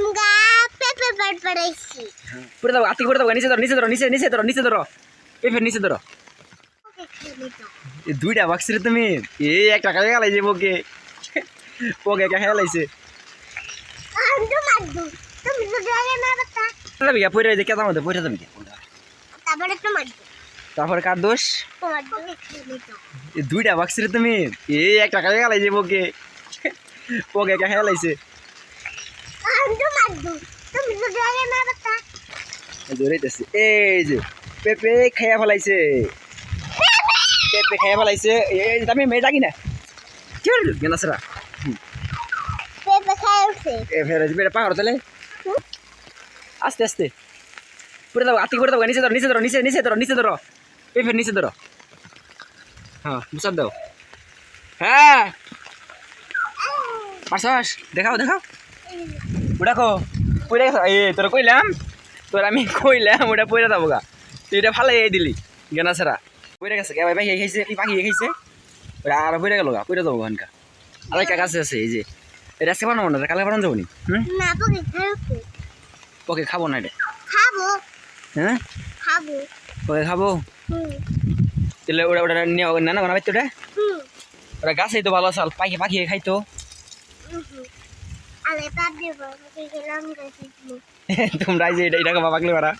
আমরা পেঁপে পাট পড়াইছি পুরো দাও আতি করে দাও নিচে ধরো নিচে ধরো নিচে নিচে ধরো নিচে ধরো। পেপের নিচে ধরো। এই দুইটা বাক্সরে তুমি এই একটা খাই গেলাইছে ওকে ওকে একা খেয়ে লাইছে। আমি তো মারবো তুমি তো জানে না বাতা যাবি গা পয়রা দেখে দাম মধ্যে পয়রা তারপরে তো তারপরে কার দোষ? দুইটা বাক্সরে তুমি এই একটা খাই গেলাইছে ওকে ওকে একা খেয়ে এই যে পেপে খাইয়া ফেলাইছে। পেপে খাইয়া ফেলাইছে। এই আমি মেয়ে ডাকি না কি হল গেনাসরা পেঁপে পাহাড় তাহলে। আস্তে আস্তে। পুরো দাও আতি করে দাও নিচে ধরো নিচে ধরো নিচে নিচে ধরো নিচে ধরো। ফের নিচে ধরো। হ্যাঁ মুসাদ দাও। হ্যাঁ। পারছাস? দেখাও দেখাও। ওটা কো পইরা গেছে এ তোর কইলাম তোর আমি কইলাম ওটা পইরা যাব গা। তুই এটা ভালো এই দিলি গেনা ছাড়া। পইরা গেছে কে ভাই ভাই খাইছে কি পাখি খাইছে। ওটা আর পইরা গেল গা পইরা যাব গানকা আর একটা গাছ আছে এই যে। এটা আজকে বানাবো না কালকে বানানো যাব নি? পোকে খাব না এটা। খাব। হ্যাঁ? খাব। ওকে খাব? তাহলে ওটা ওটা নিয়ে না না বানাবে তো ওটা? ওটা গাছেই তো ভালো চাল পাখি পাখি খাইতো। তোমরা যে এটা এটাকে বাবাকলে পারা